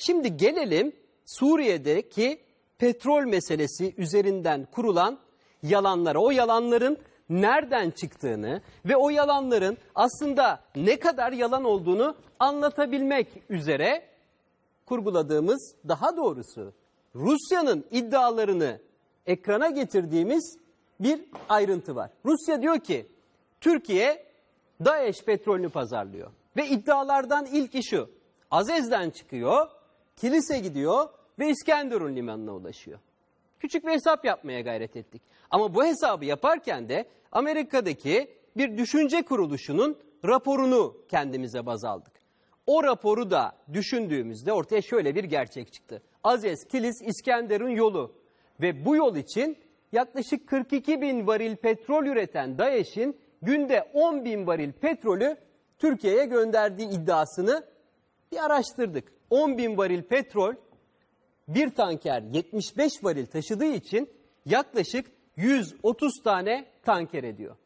Şimdi gelelim Suriye'deki petrol meselesi üzerinden kurulan yalanlara. O yalanların nereden çıktığını ve o yalanların aslında ne kadar yalan olduğunu anlatabilmek üzere kurguladığımız daha doğrusu Rusya'nın iddialarını ekrana getirdiğimiz bir ayrıntı var. Rusya diyor ki Türkiye DAEŞ petrolünü pazarlıyor. Ve iddialardan ilki şu. Azez'den çıkıyor, Kilis'e gidiyor ve İskenderun limanına ulaşıyor. Küçük bir hesap yapmaya gayret ettik. Ama bu hesabı yaparken de Amerika'daki bir düşünce kuruluşunun raporunu kendimize baz aldık. O raporu da düşündüğümüzde ortaya şöyle bir gerçek çıktı. Azez, Kilis, İskenderun yolu ve bu yol için yaklaşık 42 bin varil petrol üreten DAEŞ'in günde 10 bin varil petrolü Türkiye'ye gönderdiği iddiasını bir araştırdık. 10 bin varil petrol bir tanker 75 varil taşıdığı için yaklaşık 130 tane tanker ediyor.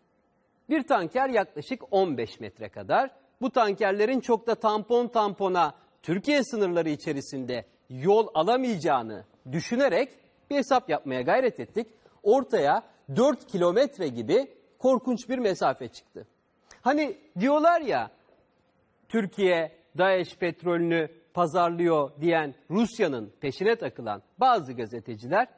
Bir tanker yaklaşık 15 metre kadar. Bu tankerlerin çok da tampon tampona Türkiye sınırları içerisinde yol alamayacağını düşünerek bir hesap yapmaya gayret ettik. Ortaya 4 kilometre gibi korkunç bir mesafe çıktı. Hani diyorlar ya Türkiye DAEŞ petrolünü pazarlıyor diyen Rusya'nın peşine takılan bazı gazeteciler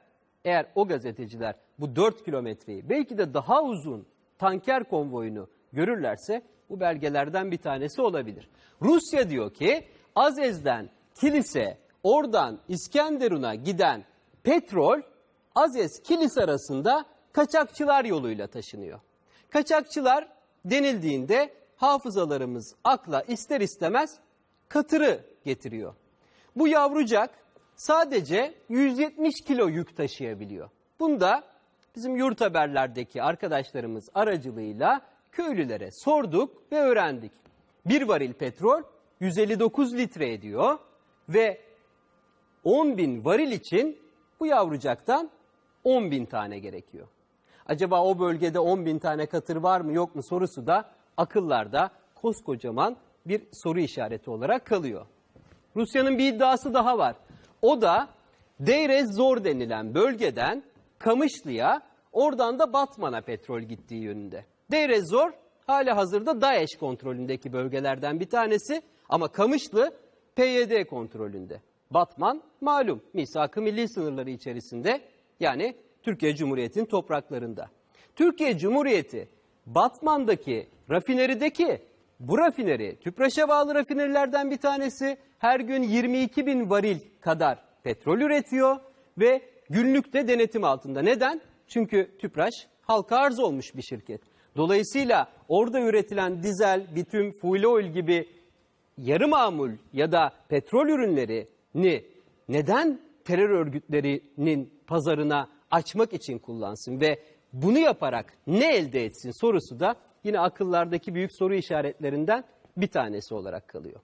eğer o gazeteciler bu 4 kilometreyi belki de daha uzun tanker konvoyunu görürlerse bu belgelerden bir tanesi olabilir. Rusya diyor ki Azez'den Kilis'e oradan İskenderun'a giden petrol Azez Kilis arasında kaçakçılar yoluyla taşınıyor. Kaçakçılar denildiğinde hafızalarımız akla ister istemez katırı getiriyor. Bu yavrucak sadece 170 kilo yük taşıyabiliyor. Bunda bizim yurt haberlerdeki arkadaşlarımız aracılığıyla köylülere sorduk ve öğrendik. Bir varil petrol 159 litre ediyor ve 10 bin varil için bu yavrucaktan 10 bin tane gerekiyor. Acaba o bölgede 10 bin tane katır var mı yok mu sorusu da akıllarda koskocaman bir soru işareti olarak kalıyor. Rusya'nın bir iddiası daha var. O da Deirez Zor denilen bölgeden Kamışlı'ya oradan da Batman'a petrol gittiği yönünde. Deirez Zor hala hazırda DAEŞ kontrolündeki bölgelerden bir tanesi ama Kamışlı PYD kontrolünde. Batman malum misak-ı milli sınırları içerisinde yani Türkiye Cumhuriyeti'nin topraklarında. Türkiye Cumhuriyeti Batman'daki rafinerideki bu rafineri Tüpraş'a bağlı rafinerilerden bir tanesi her gün 22 bin varil kadar petrol üretiyor ve günlükte denetim altında. Neden? Çünkü Tüpraş halka arz olmuş bir şirket. Dolayısıyla orada üretilen dizel, bitüm, fuel oil gibi yarı mamul ya da petrol ürünlerini neden terör örgütlerinin pazarına açmak için kullansın ve bunu yaparak ne elde etsin sorusu da yine akıllardaki büyük soru işaretlerinden bir tanesi olarak kalıyor.